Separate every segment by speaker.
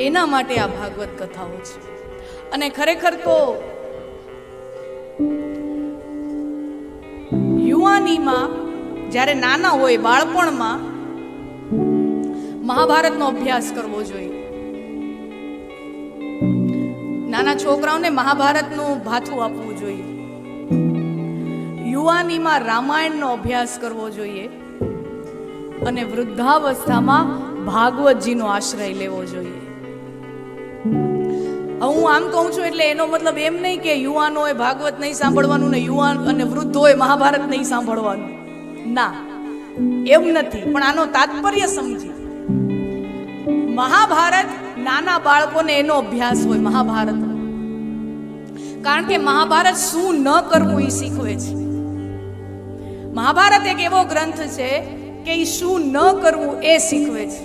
Speaker 1: એના માટે આ ભાગવત કથાઓ છે. અને ખરેખર તો યુવાનીમાં, જ્યારે નાના હોય, બાળપણમાં મહાભારતનો અભ્યાસ કરવો જોઈએ. નાના છોકરાઓને મહાભારતનું ભાથું આપવું જોઈએ. યુવાનીમાં રામાયણનો અભ્યાસ કરવો જોઈએ. અને વૃદ્ધાવસ્થામાં ભાગવતજીનો આશ્રય લેવો જોઈએ. હું આમ કહું છું એટલે એનો મતલબ એમ નહીં કે યુવાનોએ ભાગવત નહીં સાંભળવાનું ને યુવાન અને વૃદ્ધોએ મહાભારત નહીં સાંભળવાનું. ના, એમ નથી, પણ આનો તાત્પર્ય સમજી. મહાભારત નાના બાળકોને એનો અભ્યાસ હોય, મહાભારત કારણ કે મહાભારત શું ન કરવું એ શીખવે છે. મહાભારત એક એવો ગ્રંથ છે કે શું ન કરવું એ શીખવે છે.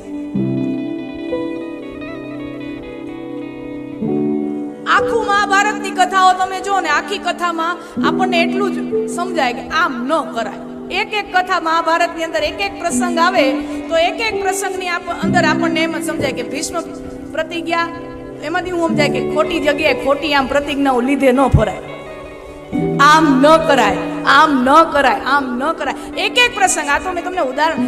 Speaker 1: આખું મહાભારતની કથાઓ તમે જો ને, આખી કથામાં આપણને એટલું જ સમજાય કે આમ ન કરાય. એક એક કથા મહાભારતની અંદર એક એક પ્રસંગ આવે, તો એક એક પ્રસંગની અંદર આપણને એમ જ સમજાય કે ભીષ્મ પ્રતિજ્ઞા, એમાંથી હું સમજાય કે ખોટી જગ્યાએ ખોટી આમ પ્રતિજ્ઞાઓ લીધે ન ફરાય આમ ન કરાય. આમ ન કરાય, આમ ન કરાય. એક એક પ્રસંગ, આ તો મેં તમને ઉદાહરણ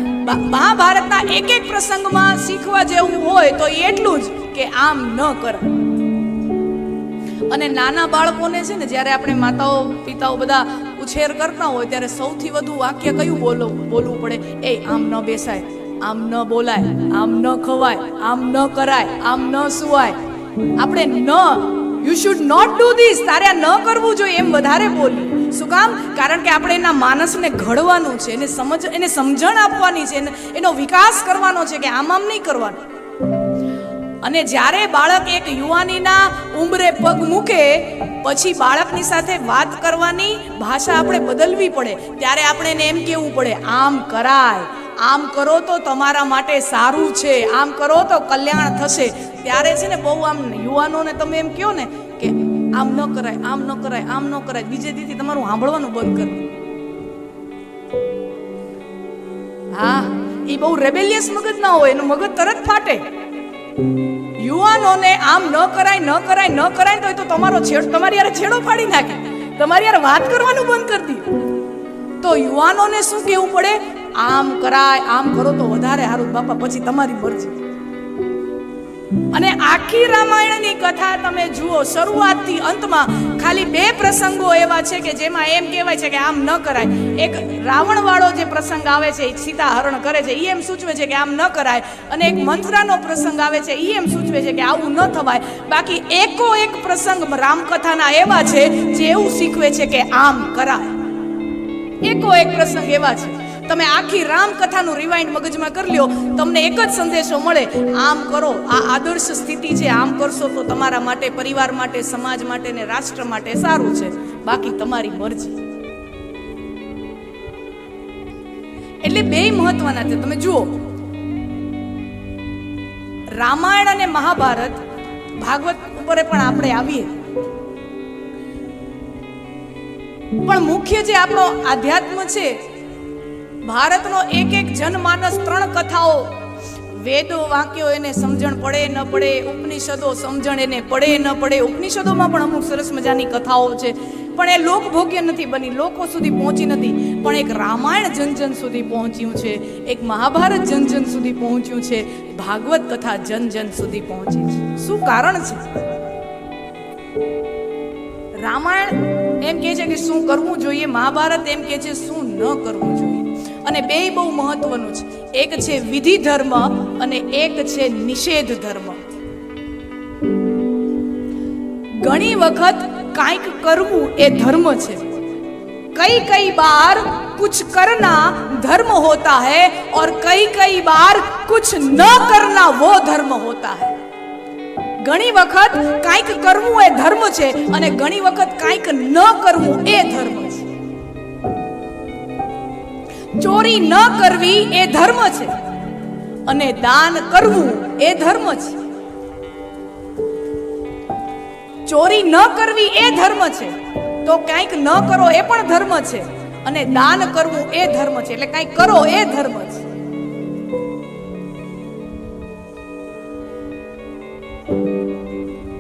Speaker 1: મહાભારતના એક એક પ્રસંગમાં શીખવા જેવું હોય તો એટલું જ કે આમ ન કરાય. અને નાના બાળકોને છે ને, જ્યારે આપણે માતાઓ, પિતાઓ બધા ઉછેર કરતા હોય, ત્યારે સૌથી વધુ વાક્ય કયું બોલો, બોલવું પડે? એ, આમ ન બેસાય, આમ ન બોલાય, આમ ન ખવાય, આમ ન કરાય, આમ ન સુવાય. આપણે ન you should not do this તારે આ ન કરવું જોઈએ એમ વધારે બોલી શું કામ? કારણ કે આપણે એના માનસને ઘડવાનું છે, એને સમજ, એને સમજણ આપવાની છે, એને- વિકાસ કરવાનો છે કે આમ આમ નહીં કરવાનું. અને જ્યારે બાળક એક યુવાનીના ઉંમરે પગ મૂકે, પછી બાળકની સાથે વાત કરવાની ભાષા આપણે બદલવી પડે. ત્યારે આપણે એને એમ કહેવું પડે, આમ કરાય. આમ કરો તો તમારા માટે સારું છે. આમ કરો તો કલ્યાણ થશે. ત્યારે છે ને બહુ આમ યુવાનોને તમે એમ કહો ને કે આમ ન કરાય, આમ ન કરાય, આમ ન કરાય. બીજે દીથી તમારું સાંભળવાનું બંધ કરી હા, એ બહુ રેબેલિયસ મગજ ના હોય, એનું મગજ તરત ફાટે. યુવાનોને આમ ન કરાય ન કરાય ન કરાય તો તો તમારો છેડ તમારી યાર છેડો ફાડી નાખે. તમારી યાર વાત કરવાનું બંધ કરી દે. તો યુવાનોને શું કહેવું પડે? આમ કરાય, આમ કરો તો વધારે સારું. બાપા, પછી તમારી મરજી. અને આખી રામાયણની કથા તમે જુઓ, શરૂઆતથી અંતમાં ખાલી બે પ્રસંગો એવા છે કે જેમાં એમ કહેવાય છે કે આમ ન કરાય. એક રાવણ વાળો જે પ્રસંગ આવે છે એ સીતા હરણ કરે છે એ એમ સૂચવે છે કે આમ ન કરાય. અને એક મંથરાનો પ્રસંગ આવે છે એ એમ સૂચવે છે કે આવું ન થવાય. બાકી એકો એક પ્રસંગ રામકથાના એવા છે, જે એવું શીખવે છે કે આમ કરાય. એકો એક પ્રસંગ એવા છે. તમે આખી રામકથાનું રિવાઇન્ડ મગજમાં કરી લ્યો, તમને એક જ સંદેશો મળે, આમ કરો, આ આદર્શ સ્થિતિ છે, આમ કરશો તો તમારા માટે, પરિવાર માટે, સમાજ માટે ને રાષ્ટ્ર માટે સારું છે. બાકી તમારી મરજી. એટલે બે મહત્વના છે. તમે જુઓ, રામાયણ અને મહાભારત ભાગવત ઉપર પણ આપણે આવીએ. પણ મુખ્ય જે આપણો આધ્યાત્મ છે ભારતનો એક એક જનમાનસ ત્રણ કથાઓ. વેદો વાક્યો એને સમજણ પડે ન પડે, ઉપનિષદો સમજણ એને પડે ન પડે. ઉપનિષદોમાં પણ અમુક સરસ મજાની કથાઓ છે. પણ એ લોકભોગ્ય નથી બની, લોકો સુધી પહોંચી નથી. પણ એક રામાયણ જન જન સુધી પહોંચ્યું છે, એક મહાભારત જન જન સુધી પહોંચ્યું છે, ભાગવત કથા જન જન સુધી પહોંચી છે. શું કારણ છે? રામાયણ એમ કહે છે કે શું કરવું જોઈએ, મહાભારત એમ કહે છે શું ન કરવું જોઈએ? અને બે બહુ મહત્વનું છે એક છે વિધિ ધર્મ અને એક છે નિષેધ ધર્મ ઘણી વખત કાંઈક કરવું એ ધર્મ છે कई कई बार कुछ करना धर्म होता है और कई कई बार कुछ न करना वो धर्म होता है ઘણી વખત કાંઈક કરવું એ ધર્મ છે અને ઘણી વખત કાંઈક ન કરવું એ ધર્મ ચોરી ન કરવી એ ધર્મ છે. અને દાન કરવું એ ધર્મ છે. ચોરી ન કરવી એ ધર્મ છે. તો કંઈક ન કરો એ પણ ધર્મ છે. અને દાન કરવું એ ધર્મ છે. એટલે કંઈક કરો એ ધર્મ છે.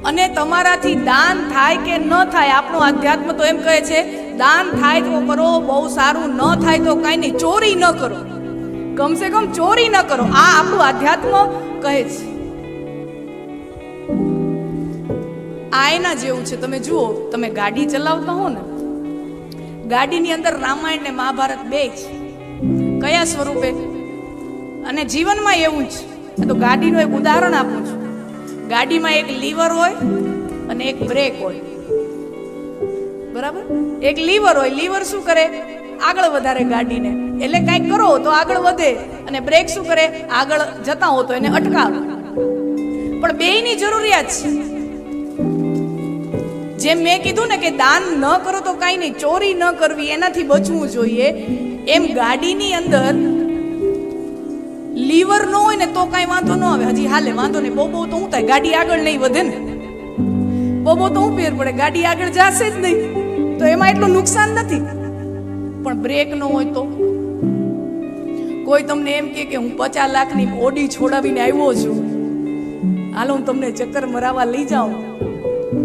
Speaker 1: અને તમારાથી દાન થાય કે ન થાય આપણું આધ્યાત્મ તો એમ કહે છે, દાન થાય તો કરો, બહુ સારું ન થાય તો કાંઈ નહીં, ચોરી ન કરો. કમસે કમ ચોરી ન કરો, આ આપણું આધ્યાત્મ કહે છે. આ એના જેવું છે, તમે જુઓ, તમે ગાડી ચલાવતા હો ને, ગાડીની અંદર રામાયણ ને મહાભારત બે છે. કયા સ્વરૂપે? અને જીવનમાં એવું જ તો ગાડીનું એક ઉદાહરણ આપું છું. ગાડીમાં એક લીવર હોય અને એક બ્રેક હોય. બરાબર? એક લીવર હોય. લીવર શું કરે? આગળ વધારે ગાડીને. એટલે કાંઈક કરો તો આગળ વધે અને બ્રેક શું કરે? આગળ જતા હો તો એને અટકાવે. પણ બેયની જરૂરિયાત છે. જેમ મેં કીધું ને કે દાન ન કરો તો કાંઈ નહીં. ચોરી ન કરવી એનાથી બચવું જોઈએ. એમ ગાડીની અંદર લીવર ન હોય ને તો કાંઈ વાંધો ન આવે. હજી હાલે, વાંધો નહીં. બહુ બહુ તો હું થાય? ગાડી આગળ નહીં વધે ને. બહુ બહુ તો હું ફેર પડે. ગાડી આગળ જશે જ નહીં. તો એમાં એટલું નુકસાન નથી. પણ બ્રેક ન હોય તો? કોઈ તમને એમ કે હું પચાસ લાખની ઓડી છોડાવીને આવ્યો છું. હાલો, હું તમને ચક્કર મરાવા લઈ જાઉં.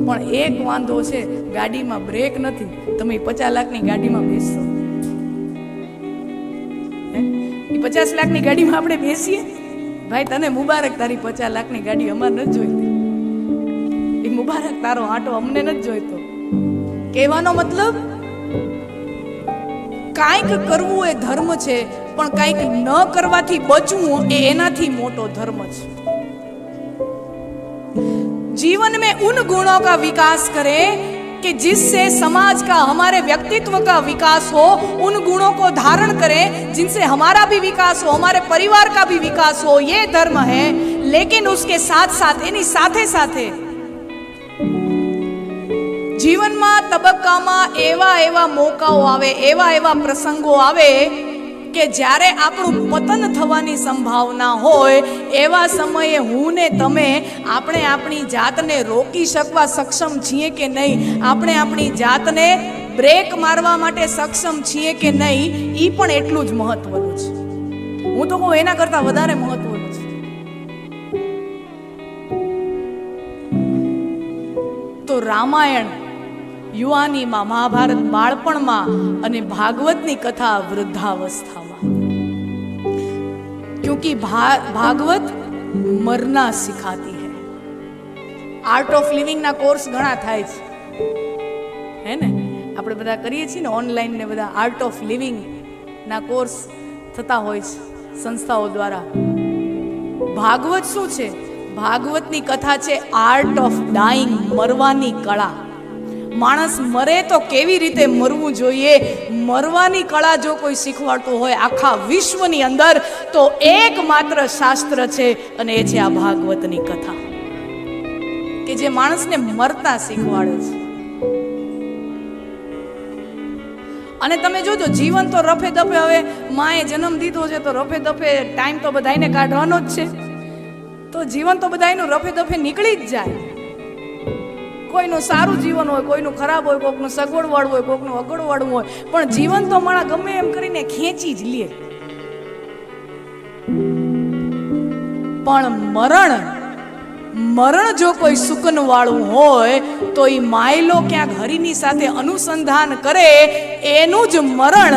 Speaker 1: પણ એક વાંધો છે, ગાડીમાં બ્રેક નથી. તમે પચાસ લાખની ગાડીમાં બેસશો. પચાસ લાખની ગાડીમાં આપણે બેસીએ? ભાઈ, તને મુબારક, તારી પચાસ લાખની ગાડી અમાર નથી જોઈતી. એ મુબારક, તારો આંટો અમને નથી જોઈતો. કહેવાનો મતલબ, કાંઈક કરવું એ ધર્મ છે, પણ કાંઈક ન કરવાથી બચવું એ એનાથી મોટો ધર્મ છે. જીવન મેં ઉન ગુણો કા વિકાસ કરે कि जिससे समाज का हमारे व्यक्तित्व का विकास हो उन गुणों को धारण करें जिनसे हमारा भी विकास हो हमारे परिवार का भी विकास हो ये धर्म है लेकिन उसके साथ साथ એની સાથે સાથે જીવનમાં તબક્કામાં એવા એવા મોકાઓ આવે એવા એવા પ્રસંગો આવે કે જ્યારે આપણું પતન થવાની સંભાવના હોય, એવા સમયે હું ને તમે આપણે આપણી જાતને રોકી શકવા સક્ષમ છીએ કે નહીં? આપણે આપણી જાતને બ્રેક મારવા માટે સક્ષમ છીએ કે નહીં? એ પણ એટલું જ મહત્વનું છે. હું તો કહું એના કરતાં વધારે મહત્વનું છે. તો રામાયણ યુવાનીમાં, મહાભારત બાળપણમાં અને ભાગવતની કથા વૃદ્ધાવસ્થામાં. ક્યોંકિ ભાગવત મરના શીખાતી હે. આર્ટ ઓફ લિવિંગના કોર્સ ઘણા થાય છે. હે ને? આપણે બધા કરીએ છીએ ને ઓનલાઈન ને બધા આર્ટ ઓફ લિવિંગના કોર્સ થતા હોય છે સંસ્થાઓ દ્વારા. ભાગવત શું છે? ભાગવતની કથા છે આર્ટ ઓફ ડાઈંગ મરવાની કળા. માણસ મરે તો કેવી રીતે મરવું જોઈએ? મરવાની કળા જો કોઈ શીખવાડતું હોય આખા વિશ્વની અંદર, તો એકમાત્ર શાસ્ત્ર છે અને એ છે આ ભાગવતની કથા. કે જે માણસને મરતા શીખવાડે છે. અને તમે જોજો, જીવન તો રફે દફે હવે, માએ જન્મ દીધો છે તો રફે દફે ટાઈમ તો બધાને કાઢવાનો જ છે. તો જીવન તો બધાયનું રફે દફે નીકળી જ જાય. કોઈનું સારું જીવન હોય, કોઈનું ખરાબ હોય, કોઈકનું સગવડવાળું હોય, કોઈકનું અગવડવાળું હોય, પણ જીવન તો મારા ગમે એમ કરીને ખેંચી જ લે. પણ મરણ મરણ જો કોઈ સુકન વાળું હોય, તો એ માયલો ક્યાંક હરિની સાથે અનુસંધાન કરે, એનું જ મરણ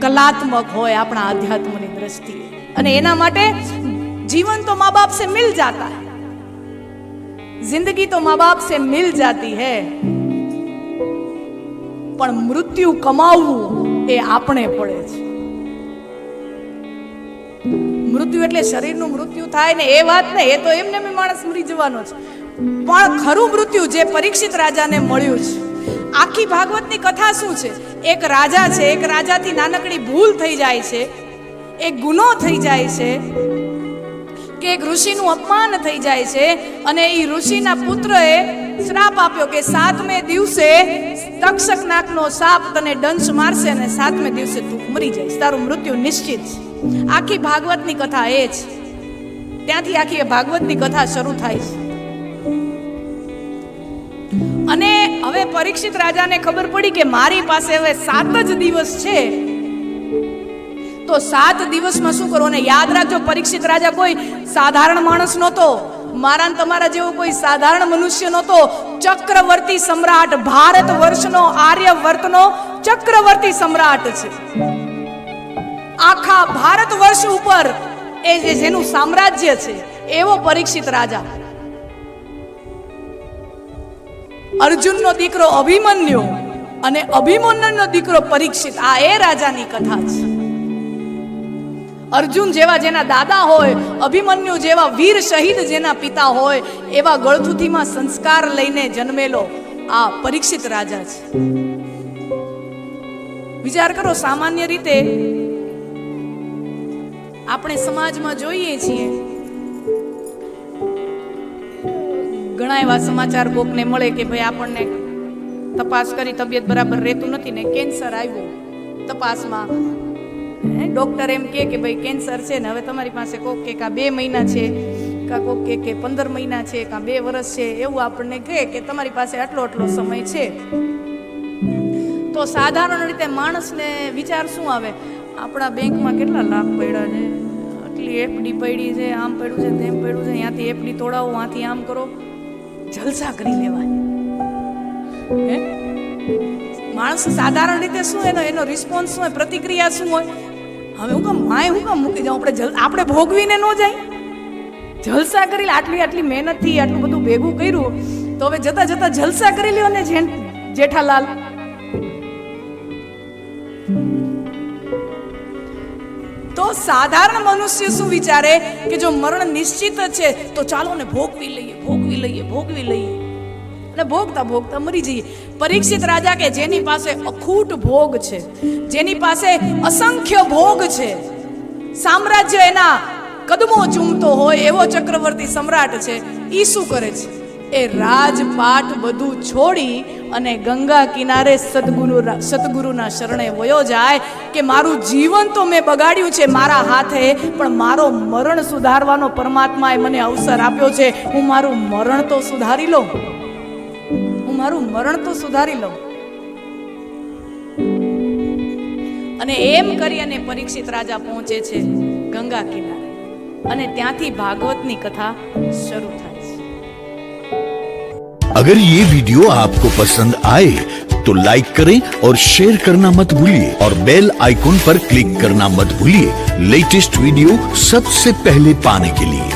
Speaker 1: કલાત્મક હોય આપણા આધ્યાત્મની દ્રષ્ટિએ. અને એના માટે જીવન તો મા બાપ સે મિલ જાતા જિંદગી તો મા બાપ સે મિલ જાતી હૈ. પણ મૃત્યુ કમાવવું એ આપણે પડે છે. મૃત્યુ એટલે શરીરનું મૃત્યુ થાય ને એ વાત ને એ તો એમને માણસ મરી જવાનો છે. પણ ખરું મૃત્યુ જે પરીક્ષિત રાજાને મળ્યું છે. આખી ભાગવતની કથા શું છે? એક રાજા છે, એક રાજાથી નાનકડી ભૂલ થઈ જાય છે, એક ગુનો થઈ જાય છે કે એક ઋષિનું અપમાન થઈ જાય છે અને એ ઋષિના પુત્રએ શ્રાપ આપ્યો કે સાતમે દિવસે તક્ષક નાકનો સાપ તને દંશ મારશે અને સાતમે દિવસે તું મરી જઈશ. તારું મૃત્યુ નિશ્ચિત છે. આખી ભાગવતની કથા એ જ. ત્યાંથી આખી ભાગવતની કથા શરૂ થાય છે. અને હવે પરીક્ષિત રાજાને ખબર પડી કે મારી પાસે હવે સાત જ દિવસ છે. તો સાત દિવસમાં શું કરવું અને યાદ રાખજો, પરીક્ષિત રાજા કોઈ સાધારણ માણસ નહોતો. મારા તમારા જેવો કોઈ સાધારણ મનુષ્ય નહોતો. ચક્રવર્તી સમ્રાટ ભારત વર્ષનો આર્યવર્તનો ચક્રવર્તી સમ્રાટ છે. આખા ભારત વર્ષ ઉપર એ જે જેનું સામ્રાજ્ય છે, એવો પરીક્ષિત રાજા. અર્જુનનો દીકરો અભિમન્યુ અને અભિમન્યુનો દીકરો પરીક્ષિત. આ એ રાજાની કથા છે. અર્જુન જેવા જેના દાદા હોય, અભિમન્યુ જેવા વીર શહીદ જેના પિતા હોય, એવા ગળથુથીમાં સંસ્કાર લઈને જન્મેલો આ પરીક્ષિત રાજા છે. વિચાર કરો સામાન્ય રીતે આપણે સમાજમાં જોઈએ છીએ. ઘણા એવા સમાચાર કોકને મળે કે ભાઈ આપણને તપાસ કરી તબિયત બરાબર રહેતું નથી ને કેન્સર આવ્યું. તપાસમાં ડોક્ટર એમ કહે કે, ભાઈ કેન્સર છે ને, હવે તમારી પાસે કોક કે કા બે મહિના છે, કા કોક કે કે પંદર મહિના છે, કા બે વર્ષ છે. એવું આપણને કહે કે, તમારી પાસે આટલો આટલો સમય છે. તો સાધારણ રીતે માણસને વિચાર શું આવે? આપણા બેંકમાં કેટલા લાભ પડ્યા છે? આટલી એફડી પડી છે, આમ પડ્યું છે, તેમ પડ્યું છે, ત્યાંથી એફડી તોડાવો, ત્યાંથી આમ કરો. જલસા કરી લેવાય. હે? માણસ સાધારણ રીતે શું એનો એનો રિસ્પોન્સ શું હોય, પ્રતિક્રિયા શું હોય? હવે હું કામ માય હું કામ મૂકી જાઉં? આપણે જલ, આપણે ભોગવીને ન જાય. જલસા કરી આટલી આટલી મહેનતથી આટલું બધું ભેગું કર્યું, તો હવે જતા જતા જલસા કરી લ્યો ને જેઠાલાલ. તો સાધારણ મનુષ્ય શું વિચારે? કે જો મરણ નિશ્ચિત છે, તો ચાલો ને ભોગવી લઈએ ભોગવી લઈએ ભોગવી લઈએ. અને ભોગતા ભોગતા મરી જઈએ. પરીક્ષિત રાજા કે જેની પાસે અખૂટ ભોગ છે, જેની પાસે અસંખ્ય ભોગ છે, સામ્રાજ્ય એના કદમો ચૂમતો હોય એવો ચક્રવર્તી સમ્રાટ છે, ઈ શું કરે છે? એ રાજપાટ બધું છોડી અને ગંગા કિનારે સદગુરુ સદગુરુના શરણે વયો જાય કે મારું જીવન તો મેં બગાડ્યું છે મારા હાથે, પણ મારો મરણ સુધારવાનો પરમાત્માએ મને અવસર આપ્યો છે. હું મારું મરણ તો સુધારી લઉં. મારું મરણ તો સુધારી લઉં અને એમ કરી અને પરીક્ષિત રાજા પહોંચે છે ગંગા કિનારે અને ત્યાંથી ભાગવતની કથા શરૂ થાય છે
Speaker 2: अगर ये वीडियो आपको पसंद आए तो लाइक करें और शेयर करना मत भूलिए और बेल आइकॉन पर क्लिक करना मत भूलिए लेटेस्ट वीडियो सबसे पहले पाने के लिए